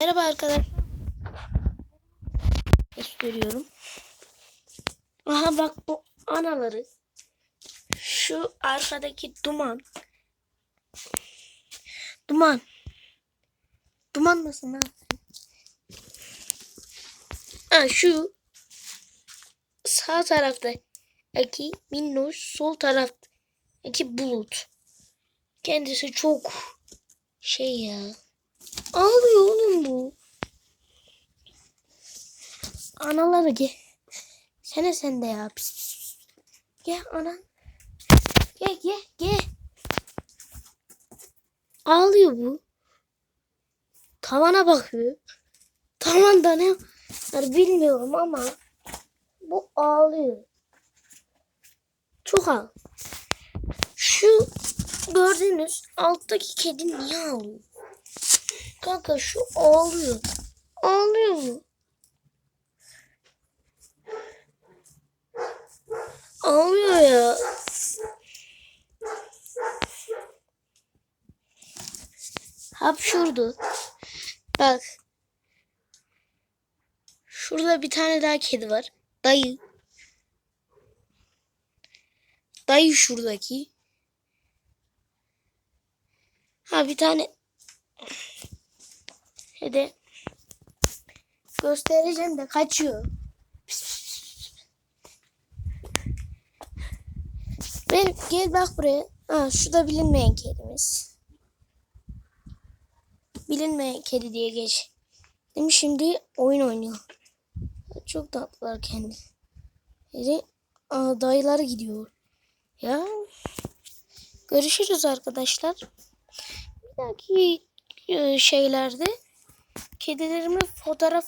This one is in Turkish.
Merhaba arkadaşlar. Gösteriyorum. Aha bak bu anaları. Şu arkadaki duman. Duman. Duman mısın lan? Ha şu sağ taraftaki minnoş sol taraftaki bulut. Kendisi çok şey ya. Ağlıyor oğlum bu. Anaları gel. Sene sen de ya. Pis, pis. Gel ana. Gel gel gel. Ağlıyor bu. Tavana bakıyor. Tavanda ne var bilmiyorum ama bu ağlıyor. Çok ağlıyor. Şu gördüğünüz alttaki kedi niye ağlıyor? Kanka şu ağlıyor. Ağlıyor mu? Ağlıyor ya. Hapşurdu. Bak. Şurada bir tane daha kedi var. Dayı. Dayı şuradaki. Ha bir tane Hadi. Göstereceğim de kaçıyor. Ben gel bak buraya. Ha şurada bilinmeyen kedimiz. Bilinmeyen kedi diye geç. Değil mi? Şimdi oyun oynuyor. Çok tatlılar kendi. Hadi. Aa, dayıları gidiyor. Ya. Görüşürüz arkadaşlar. Bir dahaki e, şeylerde kedilerimin fotoğraf